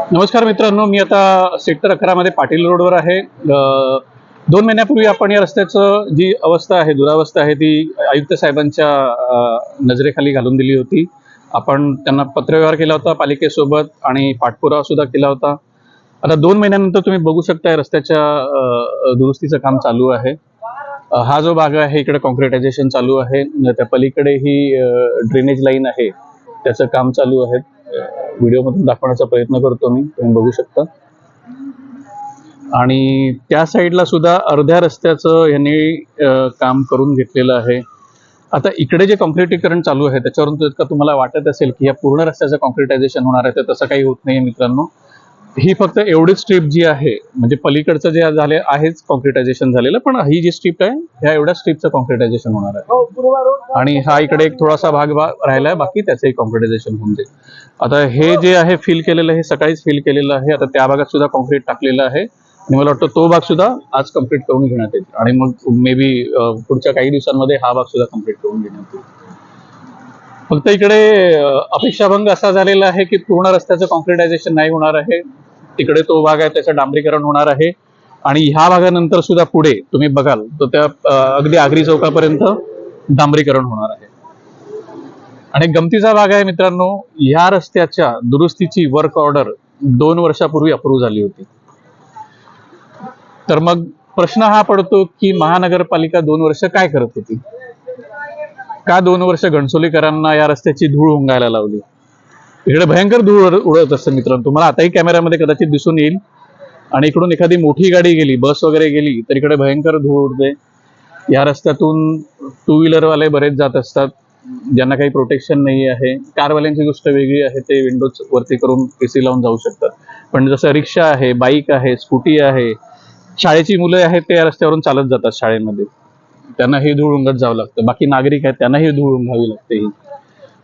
नमस्कार मित्रांनो मी आता सेक्टर अकरामध्ये पाटील रोडवर आहे. दोन महिन्यापूर्वी आपण या रस्त्याचं जी अवस्था आहे दुरावस्था आहे ती आयुक्त साहेबांच्या नजरेखाली घालून दिली होती. आपण त्यांना पत्रव्यवहार केला होता पालिकेसोबत आणि पाठपुरावा सुद्धा केला होता. आता दोन महिन्यानंतर तुम्ही बघू शकता रस्त्याच्या दुरुस्तीचं काम चालू आहे. हा जो भाग आहे इकडे कॉन्क्रिटायझेशन चालू आहे. त्या पलीकडे ही ड्रेनेज लाईन आहे. त्याचं काम चालू आहे. व्हिडिओमधून दाखवण्याचा प्रयत्न करतो मी तुम्ही बघू शकता. आणि त्या साईडला सुद्धा अर्ध्या रस्त्याचं यांनी काम करून घेतलेलं आहे. आता इकडे जे कॉन्क्रिटीकरण चालू आहे त्याच्यावरून जर का तुम्हाला वाटत असेल की या पूर्ण रस्त्याचं कॉन्क्रिटायझेशन होणार आहे तर तसं काही होत नाही मित्रांनो. ही फक्त एवढीच स्ट्रीप जी आहे म्हणजे पलीकडचं जे झाले आहेच कॉन्क्रिटायझेशन झालेलं पण ही जी स्ट्रीप आहे ह्या एवढ्या स्ट्रीपचं कॉन्क्रिटायझेशन होणार आहे. आणि हा इकडे एक थोडासा भाग राहिला आहे बाकी त्याचंही कॉन्क्रिटायझेशन होऊन जाईल. आता हे जे आहे फिल केलेलं आहे हे सकाळीच फिल केलेलं आहे आता त्या भागात सुद्धा कॉन्क्रीट टाकलेलं आहे. आणि मला वाटतं तो भाग सुद्धा आज कंप्लीट करून घेण्यात येईल. आणि मग मे बी पुढच्या काही दिवसांमध्ये हा भाग सुद्धा कंप्लीट करून घेण्यात येईल. फक्त इकडे अपेक्षाभंग असा झालेला आहे की पूर्ण रस्त्याचं कॉन्क्रिटायझेशन नाही होणार आहे. तिकडे तो भाग आहे त्याचं डांबरीकरण होणार आहे. आणि ह्या भागानंतर सुद्धा पुढे तुम्ही बघाल तर त्या अगदी आगरी चौकापर्यंत डांबरीकरण होणार आहे. आणि गमतीचा भाग आहे मित्रांनो ह्या रस्त्याच्या दुरुस्तीची वर्क ऑर्डर दोन वर्षापूर्वी अप्रूव्ह झाली होती. तर मग प्रश्न हा पडतो की महानगरपालिका दोन वर्ष काय करत होती? का दोन वर्ष घणसोलीकरांना या रस्त्याची धूळ उंगायला लावली? इकडे भयंकर धूळ उडत असतं मित्रांनो. तुम्हाला आताही कॅमेऱ्यामध्ये कदाचित दिसून येईल. आणि इकडून एखादी मोठी गाडी गेली बस वगैरे गेली तर इकडे भयंकर धूळ उडते. या रस्त्यातून टू व्हीलरवाले बरेच जात असतात ज्यांना काही प्रोटेक्शन नाही आहे. कारवाल्यांची गोष्ट वेगळी आहे ते विंडोज वरती करून एसी लावून जाऊ शकतात. पण जसं रिक्षा आहे बाईक आहे स्कूटी आहे शाळेची मुलं आहेत ते या रस्त्यावरून चालत जातात शाळेमध्ये. त्यांना हे धूळ उंगत जावं लागतं. बाकी नागरिक आहेत त्यांना ही धूळ उंगावी लागते ही.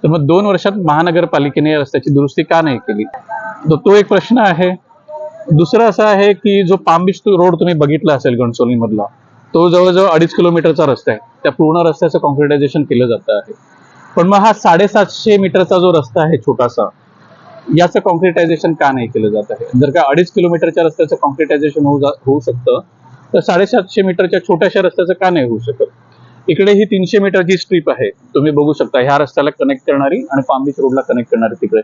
तर मग दोन वर्षात महानगरपालिकेने या रस्त्याची दुरुस्ती का नाही केली? तर तो एक प्रश्न आहे. दुसरा असा आहे की जो पाम रोड तुम्ही बघितला असेल गणसोली मधला तो जवळजवळ अडीच किलोमीटरचा रस्ता आहे. त्या पूर्ण रस्त्याचं कॉन्क्रिटायझेशन केलं जात आहे. पण मग हा साडेसातशे मीटरचा जो रस्ता आहे छोटासा याचं कॉन्क्रिटायझेशन का नाही केलं जात आहे? जर का अडीच किलोमीटरच्या रस्त्याचं कॉन्क्रिटायझेशन होऊ होऊ शकतं तर साडेसातशे मीटरच्या छोट्याशा रस्त्याचं का नाही होऊ शकत? इकडे ही तीनशे मीटरची स्ट्रीप आहे. तुम्ही बघू शकता ह्या रस्त्याला कनेक्ट करणारी आणि पाम बीच रोडला कनेक्ट करणारी तिकडे.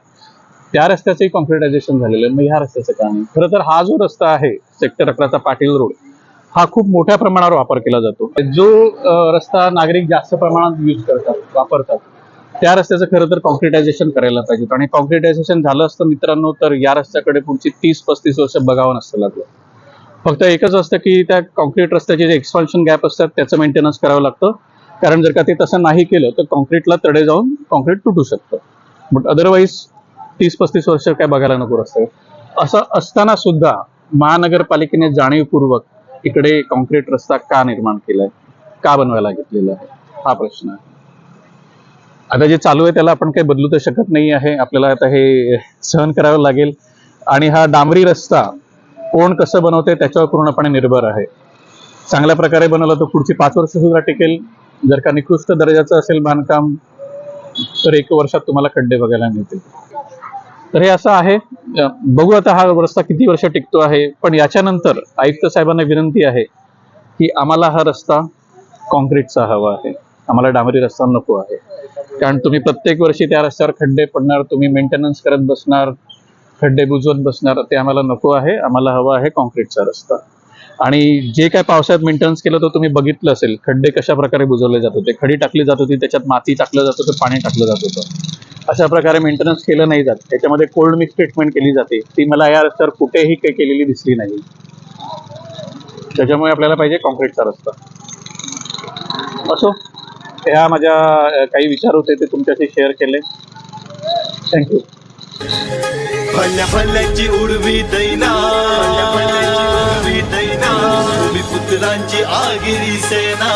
त्या रस्त्याचंही कॉन्क्रिटायझेशन झालेलं आहे. मग ह्या रस्त्याचं काम आहे. खरं तर हा जो रस्ता आहे सेक्टर अकराचा पाटील रोड हा खूप मोठ्या प्रमाणावर वापर केला जातो. जो रस्ता नागरिक जास्त प्रमाणात यूज करतात वापरतात त्या रस्त्याचं खरं तर कॉन्क्रिटायझेशन करायला पाहिजे. आणि कॉन्क्रिटायझेशन झालं असतं मित्रांनो तर या रस्त्याकडे पुढची तीस पस्तीस वर्ष बघावं नसतं लागलं. फक्त एकच असतं की त्या कॉन्क्रीट रस्त्याचे जे एक्सपान्शन गॅप असतात त्याचं मेंटेनन्स करावं लागतं. कारण जर का ते तसं नाही केलं तर कॉन्क्रीटला तडे जाऊन कॉन्क्रीट तुटू शकतं. बट अदरवाईज तीस पस्तीस वर्ष काय बघायला नको रस्ते. असं असताना सुद्धा महानगरपालिकेने जाणीवपूर्वक इकडे कॉन्क्रीट रस्ता का निर्माण केलाय? का बनवायला घेतलेला आहे? हा प्रश्न आहे. आता जे चालू आहे त्याला आपण काही बदलू तर शकत नाही आहे. आपल्याला आता हे सहन करावं लागेल. आणि हा डांबरी रस्ता कोण कसं बनवते त्याच्यावर पूर्णपणे निर्भर आहे. चांगल्या प्रकारे बनवलं तर पुढची पाच वर्ष सुद्धा टिकेल. जर का निकृष्ट दर्जाचं असेल बांधकाम तर एक वर्षात तुम्हाला खड्डे बघायला मिळतील. तर हे असं आहे. बघू आता हा रस्ता किती वर्ष टिकतो आहे. पण याच्यानंतर आयुक्त साहेबांना विनंती आहे की आम्हाला हा रस्ता कॉन्क्रीटचा हवा आहे. आम्हाला डांबरी रस्ता नको आहे. कारण तुम्ही प्रत्येक वर्षी त्या रस्त्यावर खड्डे पडणार तुम्ही मेंटेनन्स करत बसणार खड्डे बुजवत बसणार ते आम्हाला नको आहे. आम्हाला हवा आहे कॉन्क्रीटचा रस्ता. आणि जे काय पावसाळ्यात मेंटेनन्स केलं तर तुम्ही बघितलं असेल खड्डे कशा प्रकारे बुजवले जात होते. खडी टाकली जात होती त्याच्यात माती टाकलं जात होतं पाणी टाकलं जात होतं. अशा प्रकारे मेंटेनन्स केलं नाही जात. त्याच्यामध्ये कोल्ड मिक्स ट्रीटमेंट केली जाते. ती मला या रस्त्यावर कुठेही काही केलेली दिसली नाही. त्याच्यामुळे आपल्याला पाहिजे कॉन्क्रीटचा रस्ता. असो ह्या माझ्या काही विचार होते ते तुमच्याशी शेअर केले. थँक्यू भल्या भल्याची उडवी दैना. भल्या भल्याची उडवी दैना. भूमिपुत्रांची आगिरी सेना.